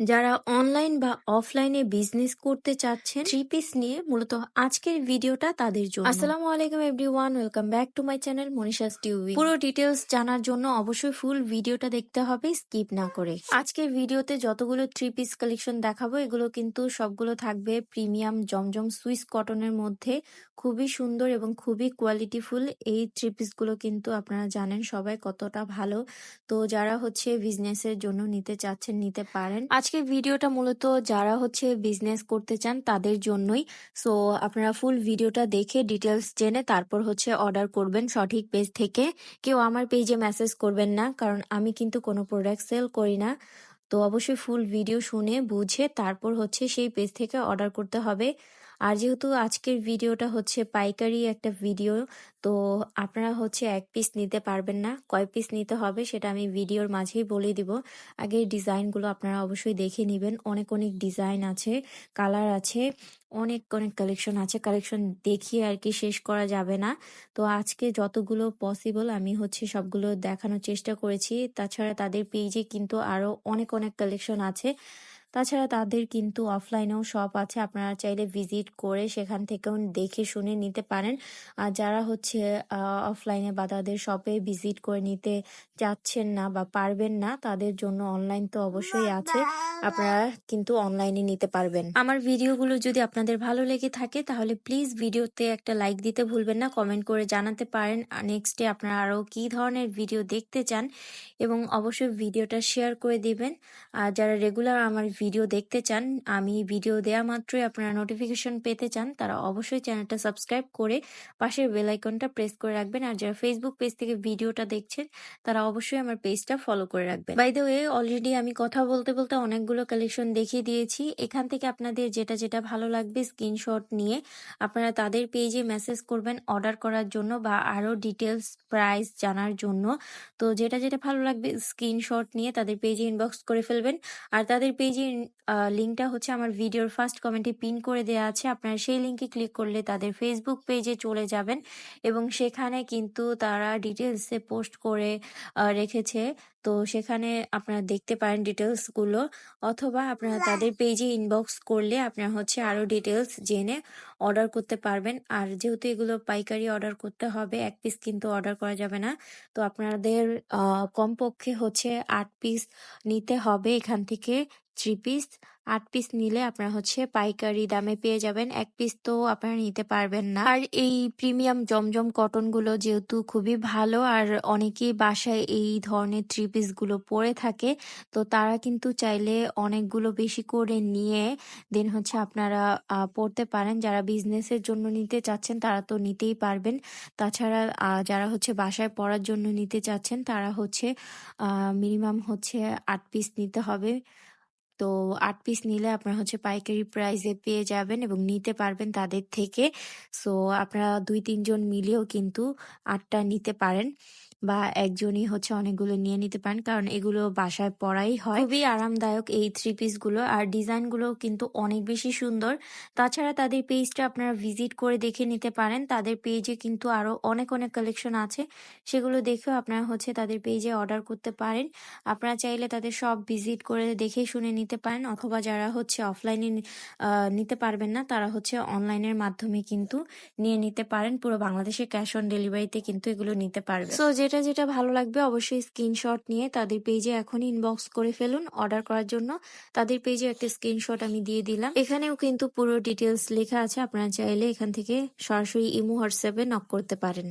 যারা অনলাইন বা অফলাইনে বিজনেস করতে চাচ্ছেন থ্রি পিস নিয়ে মূলত আজকের ভিডিওটা তাদের জন্য। আসসালামু আলাইকুম everyone welcome back to my channel Manisha's টিউবি পুরো ডিটেলস জানার জন্য অবশ্যই ফুল ভিডিওটা দেখতে হবে স্কিপ না করে। আজকের ভিডিওতে যতগুলো থ্রি পিস কালেকশন দেখাবো এগুলো কিন্তু সবগুলো থাকবে প্রিমিয়াম জমজম সুইস কটনের মধ্যে। খুবই সুন্দর এবং খুবই কোয়ালিটিফুল এই থ্রি পিসগুলো কিন্তু আপনারা জানেন সবাই কতটা ভালো। তো যারা হচ্ছে বিজনেসের জন্য নিতে চাচ্ছেন নিতে পারেন। আজকের ভিডিওটা মূলত যারা হচ্ছে বিজনেস করতে চান তাদের জন্যই। সো আপনারা ফুল ভিডিওটা দেখে ডিটেলস জেনে তারপর হচ্ছে অর্ডার করবেন সঠিক পেজ থেকে। কেউ আমার পেজে মেসেজ করবেন না, কারণ আমি কিন্তু কোনো প্রোডাক্ট সেল করি না। তো অবশ্যই ফুল ভিডিও শুনে, বুঝে তারপর হচ্ছে সেই পেজ থেকে অর্ডার করতে হবে। আর যেহেতু আজকের ভিডিওটা হচ্ছে পাইকারি একটা ভিডিও, তো আপনারা হচ্ছে এক পিস নিতে পারবেন না। কয় পিস নিতে হবে সেটা আমি ভিডিওর মাঝেই বলে দিব। আগে ডিজাইনগুলো আপনারা অবশ্যই দেখে নেবেন। অনেক অনেক ডিজাইন আছে, কালার আছে, অনেক অনেক কালেকশন আছে। কালেকশন দেখিয়ে আর কি শেষ করা যাবে না। তো আজকে যতগুলো পসিবল আমি হচ্ছে সবগুলো দেখানোর চেষ্টা করেছি। তাছাড়া তাদের পেজে কিন্তু আরও অনেক অনেক কালেকশন আছে। তাছাড়া তাদের কিন্তু অফলাইনেও শপ আছে। আপনারা চাইলে ভিজিট করে সেখান থেকেও দেখে শুনে নিতে পারেন। আর যারা হচ্ছে অফলাইনে বা তাদের শপে ভিজিট করে নিতে চাচ্ছেন না বা পারবেন না, তাদের জন্য অনলাইন তো অবশ্যই আছে। আপনারা কিন্তু অনলাইনে নিতে পারবেন। আমার ভিডিওগুলো যদি আপনাদের ভালো লেগে থাকে, তাহলে প্লিজ ভিডিওতে একটা লাইক দিতে ভুলবেন না কমেন্ট করে জানাতে পারেন। নেক্সট ডে আপনারা আরও কি ধরনের ভিডিও দেখতে চান, এবং অবশ্যই ভিডিওটা শেয়ার করে দিবেন। আর যারা রেগুলার আমার ভিডিও দেখতে চান, আমি ভিডিও দেয়া মাত্রই আপনারা নোটিফিকেশন পেতে চান, তারা অবশ্যই চ্যানেলটা সাবস্ক্রাইব করে পাশের বেল আইকনটা প্রেস করে রাখবেন। আর যারা ফেসবুক পেজ থেকে ভিডিওটা দেখছেন, তারা অবশ্যই আমার পেজটা ফলো করে রাখবেন। বাই দ্য ওয়ে অলরেডি আমি কথা বলতে বলতে অনেকগুলো কালেকশন দেখিয়ে দিয়েছি। এখান থেকে আপনাদের যেটা যেটা ভালো লাগবে স্ক্রিনশট নিয়ে আপনারা তাদের পেজে মেসেজ করবেন অর্ডার করার জন্য বা আরও ডিটেলস প্রাইস জানার জন্য। তো যেটা যেটা ভালো লাগবে স্ক্রিনশট নিয়ে তাদের পেজে ইনবক্স করে ফেলবেন। আর তাদের পেজে লিঙ্কটা হচ্ছে আমার ভিডিওর ফার্স্ট কমেন্টে পিন করে দেওয়া আছে। আপনারা সেই লিঙ্কে ক্লিক করলে তাদের ফেসবুক পেজে চলে যাবেন এবং সেখানে কিন্তু তারা ডিটেলসে পোস্ট করে রেখেছে। তো সেখানে আপনারা দেখতে পারেন ডিটেলসগুলো অথবা আপনারা তাদের পেজে ইনবক্স করলে আপনারা হচ্ছে আরও ডিটেলস জেনে অর্ডার করতে পারবেন। আর যেহেতু এগুলো পাইকারি অর্ডার করতে হবে, এক পিস কিন্তু অর্ডার করা যাবে না। তো আপনাদের কমপক্ষে হচ্ছে আট পিস নিতে হবে এখান থেকে। থ্রি পিস আট পিস নিলে আপনার হচ্ছে পাইকারি দামে পেয়ে যাবেন। এক পিস তো আপনারা নিতে পারবেন না। আর এই প্রিমিয়াম জমজম কটনগুলো যেহেতু খুবই ভালো, আর অনেকেই বাসায় এই ধরনের থ্রি পিসগুলো পরে থাকে, তো তারা কিন্তু চাইলে অনেকগুলো বেশি করে নিয়ে দেন হচ্ছে আপনারা পড়তে পারেন। যারা বিজনেসের জন্য নিতে চাচ্ছেন তারা তো নিতেই পারবেন। তাছাড়া যারা হচ্ছে বাসায় পড়ার জন্য নিতে চাচ্ছেন তারা হচ্ছে মিনিমাম হচ্ছে আট পিস নিতে হবে। তো আট পিস নিলে আপনারা হচ্ছে পাইকারি প্রাইসে পেয়ে যাবেন এবং নিতে পারবেন তাদের থেকে। সো আপনারা দুই, তিনজন মিলেও কিন্তু আটটা নিতে পারেন। বা একজনই হচ্ছে অনেকগুলো নিয়ে নিতে পারেন। কারণ এগুলো বাসায় পরাই হয়। খুবই আরামদায়ক এই থ্রি পিসগুলো। আর ডিজাইনগুলো কিন্তু অনেক বেশি সুন্দর। তাছাড়া তাদের পেজটা আপনারা ভিজিট করে দেখে নিতে পারেন। তাদের পেজে কিন্তু আরও অনেক অনেক কালেকশন আছে। সেগুলো দেখেও আপনারা হচ্ছে তাদের পেজে অর্ডার করতে পারেন। আপনারা চাইলে তাদের সব ভিজিট করে দেখে শুনে নিতে পারেন। অথবা যারা হচ্ছে অফলাইনে নিতে পারবেন না তারা হচ্ছে অনলাইনের মাধ্যমে কিন্তু নিয়ে নিতে পারেন। পুরো বাংলাদেশে ক্যাশ অন ডেলিভারিতে কিন্তু এগুলো নিতে পারবে সো যেটা যেটা ভালো লাগবে অবশ্যই স্ক্রিনশট নিয়ে তাদের পেজে এখন ইনবক্স করে ফেলুন। অর্ডার করার জন্য তাদের পেজে একটা স্ক্রিনশট আমি দিয়ে দিলাম। এখানেও কিন্তু পুরো ডিটেলস লেখা আছে। আপনারা চাইলে এখান থেকে সরাসরি ইমো হোয়াটসঅ্যাপে নক করতে পারেন।